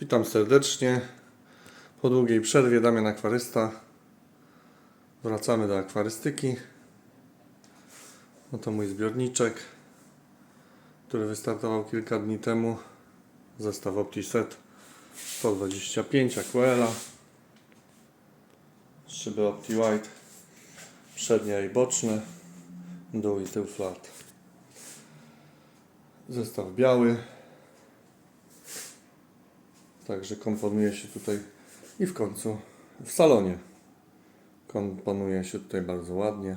Witam serdecznie. Po długiej przerwie Damian Akwarysta. Wracamy do akwarystyki. Oto mój zbiorniczek, który wystartował kilka dni temu. Zestaw OptiSet 125 Aquela. Szyby OptiWhite. Przednie i boczne. Dół i tył flat. Zestaw biały. Także komponuje się tutaj i w końcu w salonie. Komponuje się tutaj bardzo ładnie.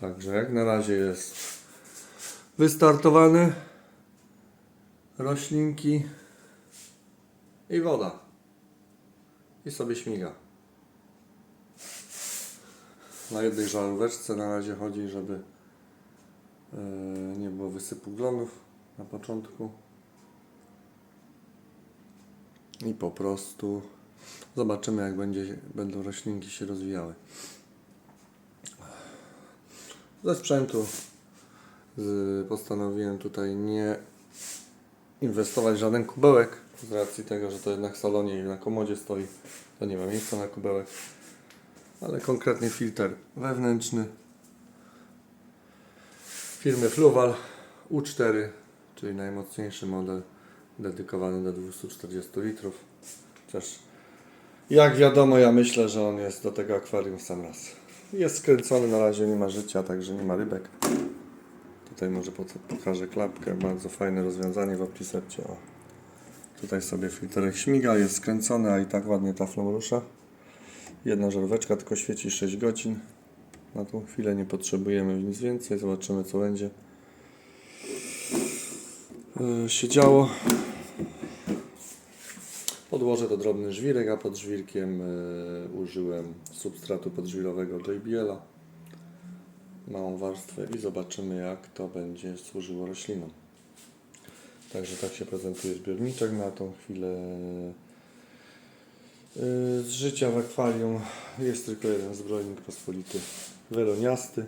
Także jak na razie jest wystartowany. Roślinki i woda. I sobie śmiga. Na jednej żaróweczce na razie chodzi, żeby e, nie było wysypu glonów na początku. I po prostu zobaczymy, jak będzie, będą roślinki się rozwijały. Ze sprzętu postanowiłem tutaj nie inwestować w żaden kubełek, z racji tego, że to jednak w salonie i na komodzie stoi, to nie ma miejsca na kubełek, ale konkretnie filtr wewnętrzny firmy Fluval U4, czyli najmocniejszy model dedykowany do 240 litrów. Chociaż jak wiadomo, ja myślę, że on jest do tego akwarium w sam raz. Jest skręcony, na razie nie ma życia, także nie ma rybek. Tutaj może po- pokażę klapkę, bardzo fajne rozwiązanie w OptiSepcie. O. Tutaj sobie filterek śmiga, jest skręcony, a i tak ładnie taflą rusza. Jedna żaróweczka tylko świeci 6 godzin. Na tą chwilę nie potrzebujemy nic więcej, zobaczymy co będzie yy, się działo. Podłożę to drobny żwirek, a pod żwirkiem yy, użyłem substratu podżwirowego JBL-a. Małą warstwę i zobaczymy jak to będzie służyło roślinom. Także tak się prezentuje zbiorniczek na tą chwilę. Yy, Z życia w akwarium jest tylko jeden zbrojnik pospolity, weloniasty.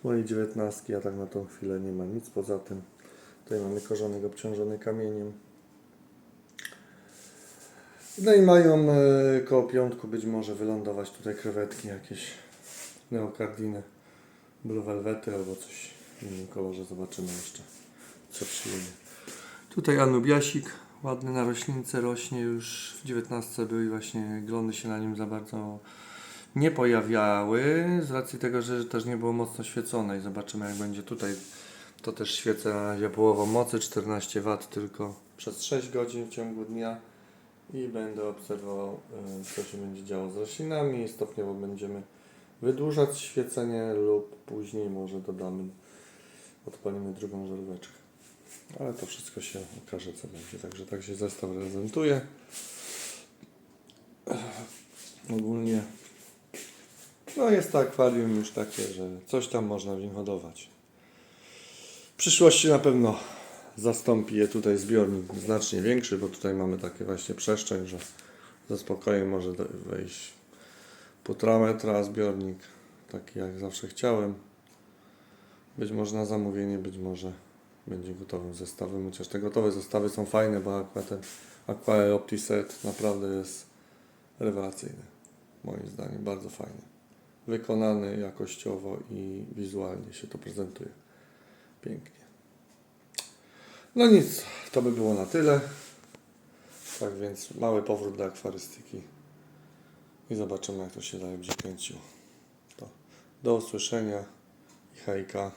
Z mojej dziewiętnastki, a tak na tą chwilę nie ma nic poza tym. Tutaj mamy korzonek obciążony kamieniem. No i mają e, koło piątku być może wylądować tutaj krewetki jakieś neokardiny, blue velvety albo coś w innym kolorze. Zobaczymy jeszcze co przyjdzie. Tutaj anubiasik, ładny na roślince rośnie już w 19 był i właśnie glony się na nim za bardzo nie pojawiały z racji tego, że też nie było mocno świecone i zobaczymy jak będzie tutaj. To też świecę na razie połową mocy, 14 W tylko przez 6 godzin w ciągu dnia i będę obserwował y, co się będzie działo z roślinami stopniowo będziemy wydłużać świecenie lub później może dodamy, odpalimy drugą żaróweczkę. Ale to wszystko się okaże co będzie, także tak się zestaw prezentuje. Ogólnie no jest to akwarium już takie, że coś tam można w nim hodować. W przyszłości na pewno zastąpi je tutaj zbiornik znacznie większy, bo tutaj mamy takie właśnie przestrzeń, że ze spokojem może wejść półtora metra zbiornik, taki jak zawsze chciałem. Być może na zamówienie, być może będzie gotowym zestawem, chociaż te gotowe zestawy są fajne, bo akurat ten Aquarel OptiSet naprawdę jest rewelacyjny. Moim zdaniem bardzo fajny. Wykonany jakościowo i wizualnie się to prezentuje. Pięknie. No nic, to by było na tyle. Tak więc mały powrót do akwarystyki i zobaczymy jak to się dalej będzie kręciło. Do usłyszenia i hejka.